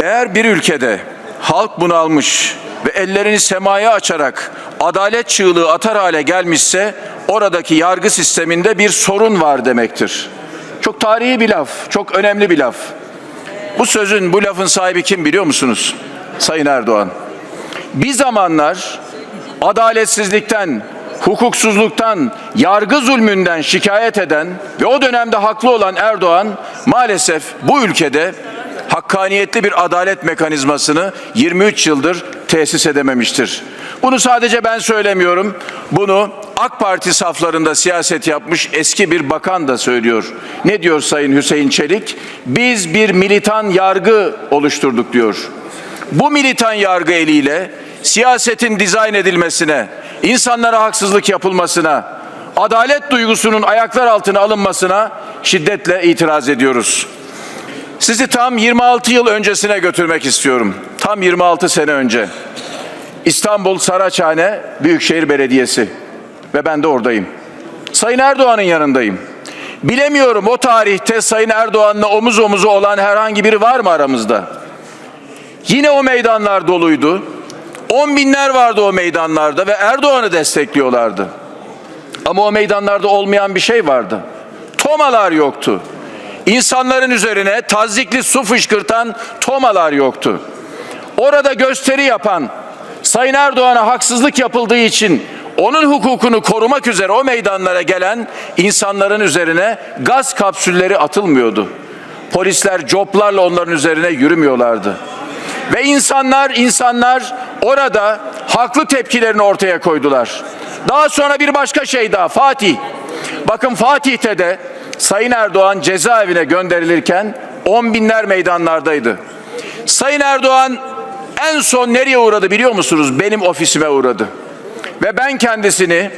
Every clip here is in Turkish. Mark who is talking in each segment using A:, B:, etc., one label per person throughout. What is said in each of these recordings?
A: Eğer bir ülkede halk bunalmış ve ellerini semaya açarak adalet çığlığı atar hale gelmişse oradaki yargı sisteminde bir sorun var demektir. Çok tarihi bir laf, çok önemli bir laf. Bu sözün, bu lafın sahibi kim biliyor musunuz? Sayın Erdoğan. Bir zamanlar adaletsizlikten, hukuksuzluktan, yargı zulmünden şikayet eden ve o dönemde haklı olan Erdoğan maalesef bu ülkede hakkaniyetli bir adalet mekanizmasını 23 yıldır tesis edememiştir. Bunu sadece ben söylemiyorum. Bunu AK Parti saflarında siyaset yapmış eski bir bakan da söylüyor. Ne diyor Sayın Hüseyin Çelik? Biz bir militan yargı oluşturduk diyor. Bu militan yargı eliyle siyasetin dizayn edilmesine, insanlara haksızlık yapılmasına, adalet duygusunun ayaklar altına alınmasına şiddetle itiraz ediyoruz. Sizi tam 26 yıl öncesine götürmek istiyorum. Tam 26 sene önce. İstanbul Saraçhane Büyükşehir Belediyesi ve ben de oradayım. Sayın Erdoğan'ın yanındayım. Bilemiyorum o tarihte Sayın Erdoğan'la omuz omuzu olan herhangi biri var mı aramızda? Yine o meydanlar doluydu. On binler vardı o meydanlarda ve Erdoğan'ı destekliyorlardı. Ama o meydanlarda olmayan bir şey vardı. Tomalar yoktu. İnsanların üzerine tazikli su fışkırtan tomalar yoktu. Orada gösteri yapan Sayın Erdoğan'a haksızlık yapıldığı için onun hukukunu korumak üzere o meydanlara gelen insanların üzerine gaz kapsülleri atılmıyordu. Polisler coplarla onların üzerine yürümüyorlardı. Ve insanlar insanlar orada haklı tepkilerini ortaya koydular. Daha sonra bir başka şey daha Fatih. Bakın Fatih'te de Sayın Erdoğan cezaevine gönderilirken on binler meydanlardaydı. Sayın Erdoğan en son nereye uğradı biliyor musunuz? Benim ofisime uğradı. Ve ben kendisini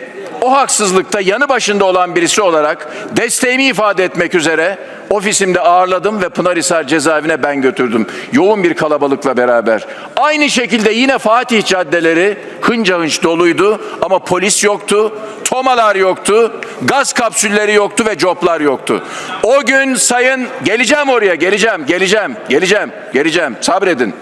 A: o haksızlıkta yanı başında olan birisi olarak desteğimi ifade etmek üzere ofisimde ağırladım ve Pınarhisar cezaevine ben götürdüm. Yoğun bir kalabalıkla beraber. Aynı şekilde yine Fatih caddeleri hınca hınç doluydu ama polis yoktu, tomalar yoktu, gaz kapsülleri yoktu ve coplar yoktu. O gün sayın geleceğim oraya geleceğim geleceğim geleceğim geleceğim sabredin.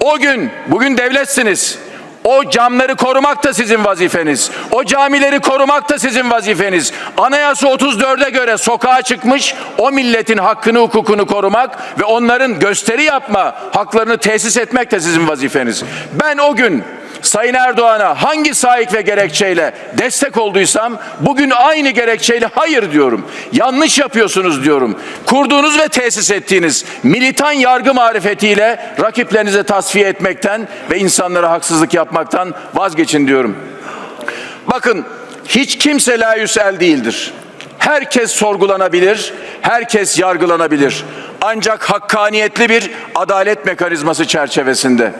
A: O gün bugün devletsiniz. O camları korumak da sizin vazifeniz. O camileri korumak da sizin vazifeniz. Anayasa 34'e göre sokağa çıkmış o milletin hakkını hukukunu korumak ve onların gösteri yapma haklarını tesis etmek de sizin vazifeniz. Ben o gün Sayın Erdoğan'a hangi sahip ve gerekçeyle destek olduysam bugün aynı gerekçeyle hayır diyorum. Yanlış yapıyorsunuz diyorum. Kurduğunuz ve tesis ettiğiniz militan yargı marifetiyle rakiplerinize tasfiye etmekten ve insanlara haksızlık yapmaktan vazgeçin diyorum. Bakın hiç kimse layüsel değildir. Herkes sorgulanabilir, herkes yargılanabilir. Ancak hakkaniyetli bir adalet mekanizması çerçevesinde.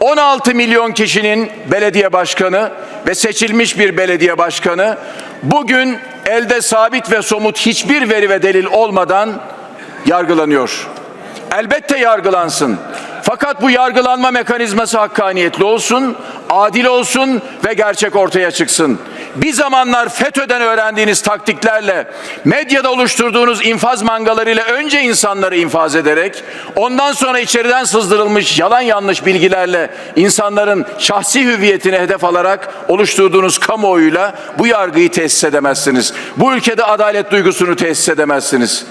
A: 16 milyon kişinin belediye başkanı ve seçilmiş bir belediye başkanı bugün elde sabit ve somut hiçbir veri ve delil olmadan yargılanıyor. Elbette yargılansın. Fakat bu yargılanma mekanizması hakkaniyetli olsun, adil olsun ve gerçek ortaya çıksın. Bir zamanlar FETÖ'den öğrendiğiniz taktiklerle, medyada oluşturduğunuz infaz mangalarıyla önce insanları infaz ederek, ondan sonra içeriden sızdırılmış yalan yanlış bilgilerle insanların şahsi hüviyetine hedef alarak oluşturduğunuz kamuoyuyla bu yargıyı tesis edemezsiniz. Bu ülkede adalet duygusunu tesis edemezsiniz.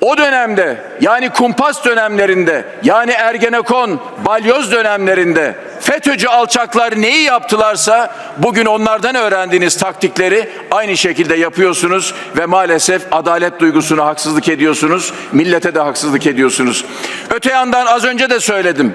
A: O dönemde yani kumpas dönemlerinde yani Ergenekon, balyoz dönemlerinde FETÖ'cü alçaklar neyi yaptılarsa bugün onlardan öğrendiğiniz taktikleri aynı şekilde yapıyorsunuz ve maalesef adalet duygusuna haksızlık ediyorsunuz, millete de haksızlık ediyorsunuz. Öte yandan az önce de söyledim.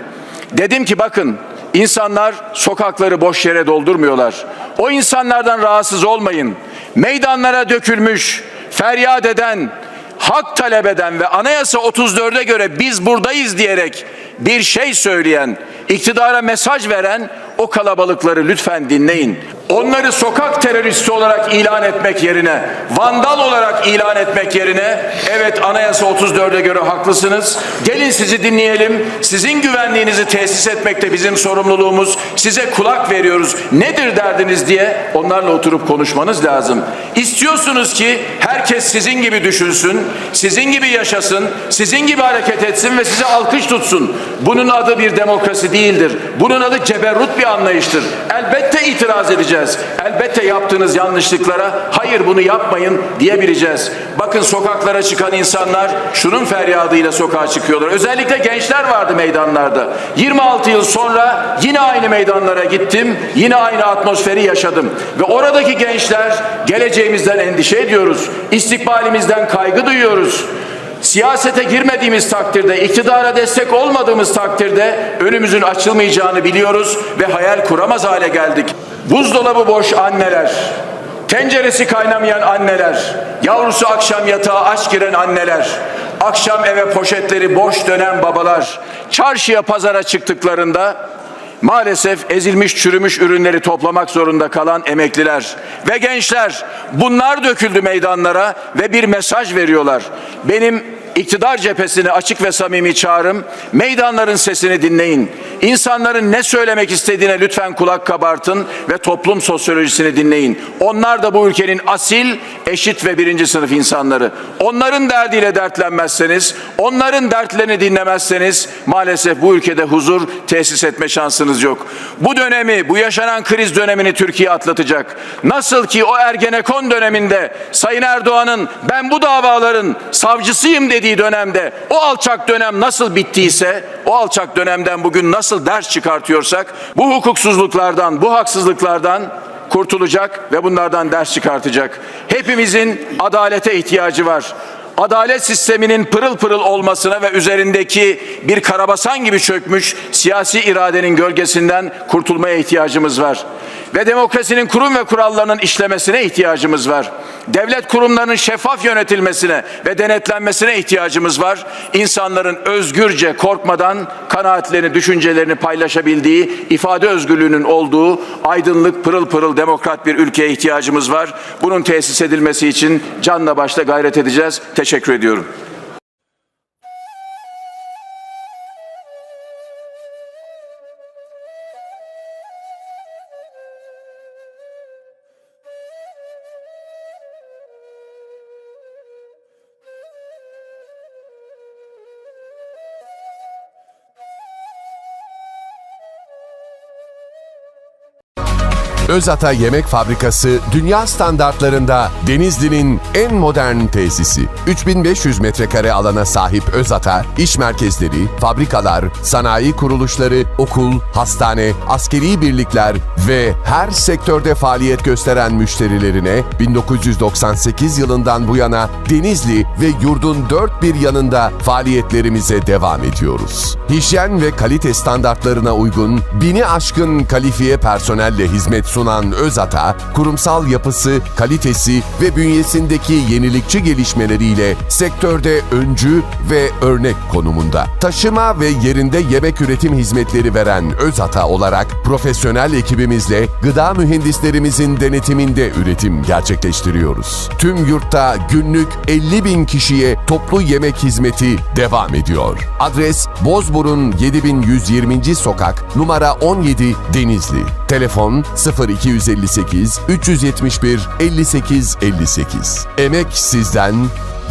A: Dedim ki bakın insanlar sokakları boş yere doldurmuyorlar. O insanlardan rahatsız olmayın. Meydanlara dökülmüş, feryat eden, hak talep eden ve anayasa 34'e göre biz buradayız diyerek bir şey söyleyen, iktidara mesaj veren o kalabalıkları lütfen dinleyin. Onları sokak teröristi olarak ilan etmek yerine, vandal olarak ilan etmek yerine, evet anayasa 34'e göre haklısınız. Gelin sizi dinleyelim. Sizin güvenliğinizi tesis etmek de bizim sorumluluğumuz. Size kulak veriyoruz. Nedir derdiniz diye onlarla oturup konuşmanız lazım. İstiyorsunuz ki herkes sizin gibi düşünsün, sizin gibi yaşasın, sizin gibi hareket etsin ve size alkış tutsun. Bunun adı bir demokrasi değildir. Bunun adı ceberrut bir anlayıştır. Elbette itiraz edeceğiz. Elbette yaptığınız yanlışlıklara hayır bunu yapmayın diyebileceğiz. Bakın sokaklara çıkan insanlar şunun feryadıyla sokağa çıkıyorlar. Özellikle gençler vardı meydanlarda. 26 yıl sonra yine aynı meydanlara gittim. Yine aynı atmosferi yaşadım. Ve oradaki gençler geleceğimizden endişe ediyoruz. İstikbalimizden kaygı duyuyoruz. Siyasete girmediğimiz takdirde, iktidara destek olmadığımız takdirde önümüzün açılmayacağını biliyoruz ve hayal kuramaz hale geldik. Buzdolabı boş anneler, tenceresi kaynamayan anneler, yavrusu akşam yatağa aç giren anneler, akşam eve poşetleri boş dönen babalar, çarşıya pazara çıktıklarında Maalesef ezilmiş çürümüş ürünleri toplamak zorunda kalan emekliler ve gençler bunlar döküldü meydanlara ve bir mesaj veriyorlar. Benim iktidar cephesine açık ve samimi çağrım meydanların sesini dinleyin. İnsanların ne söylemek istediğine lütfen kulak kabartın ve toplum sosyolojisini dinleyin. Onlar da bu ülkenin asil, eşit ve birinci sınıf insanları. Onların derdiyle dertlenmezseniz, onların dertlerini dinlemezseniz maalesef bu ülkede huzur tesis etme şansınız yok. Bu dönemi, bu yaşanan kriz dönemini Türkiye atlatacak. Nasıl ki o Ergenekon döneminde Sayın Erdoğan'ın ben bu davaların savcısıyım dediği dönemde o alçak dönem nasıl bittiyse o alçak dönemden bugün nasıl ders çıkartıyorsak bu hukuksuzluklardan, bu haksızlıklardan kurtulacak ve bunlardan ders çıkartacak. Hepimizin adalete ihtiyacı var. Adalet sisteminin pırıl pırıl olmasına ve üzerindeki bir karabasan gibi çökmüş siyasi iradenin gölgesinden kurtulmaya ihtiyacımız var. Ve demokrasinin kurum ve kurallarının işlemesine ihtiyacımız var. Devlet kurumlarının şeffaf yönetilmesine ve denetlenmesine ihtiyacımız var. İnsanların özgürce korkmadan kanaatlerini, düşüncelerini paylaşabildiği, ifade özgürlüğünün olduğu aydınlık, pırıl pırıl demokrat bir ülkeye ihtiyacımız var. Bunun tesis edilmesi için canla başla gayret edeceğiz. Teşekkür ediyorum.
B: Özata Yemek Fabrikası dünya standartlarında Denizli'nin en modern tesisi. 3500 metrekare alana sahip Özata, iş merkezleri, fabrikalar, sanayi kuruluşları, okul, hastane, askeri birlikler ve her sektörde faaliyet gösteren müşterilerine 1998 yılından bu yana Denizli ve yurdun dört bir yanında faaliyetlerimize devam ediyoruz. Hijyen ve kalite standartlarına uygun bini aşkın kalifiye personelle hizmet sunan Özata, kurumsal yapısı, kalitesi ve bünyesindeki yenilikçi gelişmeleriyle sektörde öncü ve örnek konumunda. Taşıma ve yerinde yemek üretim hizmetleri veren Özata olarak profesyonel ekibimizle gıda mühendislerimizin denetiminde üretim gerçekleştiriyoruz. Tüm yurtta günlük 50 bin kişiye toplu yemek hizmeti devam ediyor. Adres Bozburun 7120. sokak numara 17 Denizli. Telefon 0258 371 58 58. Emek sizden,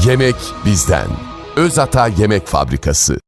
B: yemek bizden. Özata Yemek Fabrikası.